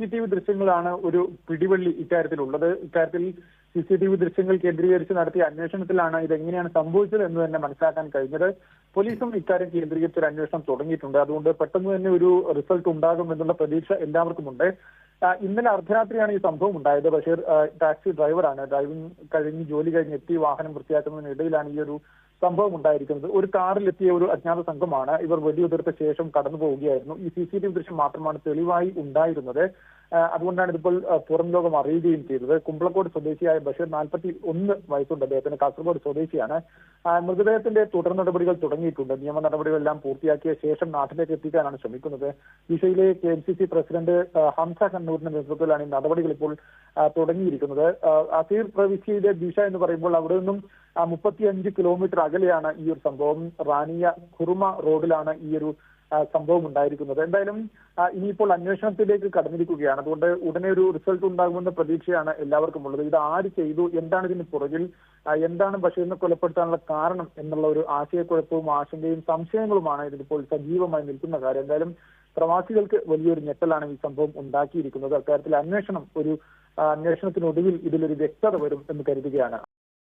C T V ദൃശ്യങ്ങളാണ് ഒരു പിടിവള്ളി ഇക്കാര്യത്തിലുള്ളത്. ഇക്കാര്യത്തിൽ സി സി ടി വി ദൃശ്യങ്ങൾ കേന്ദ്രീകരിച്ച് നടത്തിയ അന്വേഷണത്തിലാണ് ഇതെങ്ങനെയാണ് സംഭവിച്ചത് എന്ന് തന്നെ മനസ്സിലാക്കാൻ കഴിഞ്ഞത്. പോലീസും ഇക്കാര്യം കേന്ദ്രീകരിച്ച് ഒരു അന്വേഷണം തുടങ്ങിയിട്ടുണ്ട്. അതുകൊണ്ട് പെട്ടെന്ന് തന്നെ ഒരു റിസൾട്ട് ഉണ്ടാകും എന്നുള്ള പ്രതീക്ഷ എല്ലാവർക്കും ഉണ്ട് ഇന്നലെ അർദ്ധരാത്രിയാണ് ഈ സംഭവം ഉണ്ടായത്. പക്ഷേ ടാക്സി ഡ്രൈവറാണ്. ഡ്രൈവിംഗ് കഴിഞ്ഞ് ജോലി കഴിഞ്ഞ് എത്തി വാഹനം വൃത്തിയാക്കുന്നതിനിടയിലാണ് ഈ ഒരു സംഭവം ഉണ്ടായിരിക്കുന്നത്. ഒരു കാറിലെത്തിയ ഒരു അജ്ഞാത സംഘമാണ് ഇവർ വെടിയുതിർത്ത ശേഷം കടന്നു പോവുകയായിരുന്നു ഈ സി സി ടി വി ദൃശ്യം മാത്രമാണ് തെളിവായി ഉണ്ടായിരുന്നത്. അതുകൊണ്ടാണ് ഇതിപ്പോൾ പുറം ലോകം അറിയുകയും ചെയ്തത്. കുമ്പളക്കോട് സ്വദേശിയായ ബഷീർ നാൽപ്പത്തി ഒന്ന് വയസ്സുണ്ട്. അദ്ദേഹത്തിന് കാസർഗോഡ് സ്വദേശിയാണ്. മൃതദേഹത്തിന്റെ തുടർ നടപടികൾ തുടങ്ങിയിട്ടുണ്ട്. നിയമ നടപടികളെല്ലാം പൂർത്തിയാക്കിയ ശേഷം നാട്ടിലേക്ക് എത്തിക്കാനാണ് ശ്രമിക്കുന്നത്. ദിശയിലെ K M C C president Hamza കണ്ണൂരിന്റെ നേതൃത്വത്തിലാണ് ഈ നടപടികൾ ഇപ്പോൾ തുടങ്ങിയിരിക്കുന്നത്. അസീർ പ്രവിശ്യയിലെ ദിശ എന്ന് പറയുമ്പോൾ അവിടെ നിന്നും മുപ്പത്തിയഞ്ച് കിലോമീറ്റർ അകലെയാണ് ഈ ഒരു സംഭവം. റാനിയ ഖുർമ റോഡിലാണ് ഈ ഒരു സംഭവം ഉണ്ടായിരിക്കുന്നത്. എന്തായാലും ഇനിയിപ്പോൾ അന്വേഷണത്തിലേക്ക് കടന്നിരിക്കുകയാണ്. അതുകൊണ്ട് ഉടനെ ഒരു റിസൾട്ട് ഉണ്ടാകുമെന്ന പ്രതീക്ഷയാണ് എല്ലാവർക്കും ഉള്ളത്. ഇത് ആര് ചെയ്തു? എന്താണ് ഇതിന് പുറകിൽ? എന്താണ് ബഷീറിനെ കൊലപ്പെടുത്താനുള്ള കാരണം എന്നുള്ള ഒരു ആശയക്കുഴപ്പവും ആശങ്കയും സംശയങ്ങളുമാണ് ഇതിപ്പോൾ സജീവമായി നിൽക്കുന്ന കാര്യം. എന്തായാലും പ്രവാസികൾക്ക് വലിയൊരു ഞെട്ടലാണ് ഈ സംഭവം ഉണ്ടാക്കിയിരിക്കുന്നത്. അക്കാര്യത്തിൽ അന്വേഷണം ഒരു അന്വേഷണത്തിനൊടുവിൽ ഇതിലൊരു വ്യക്തത വരും എന്ന് കരുതുകയാണ്.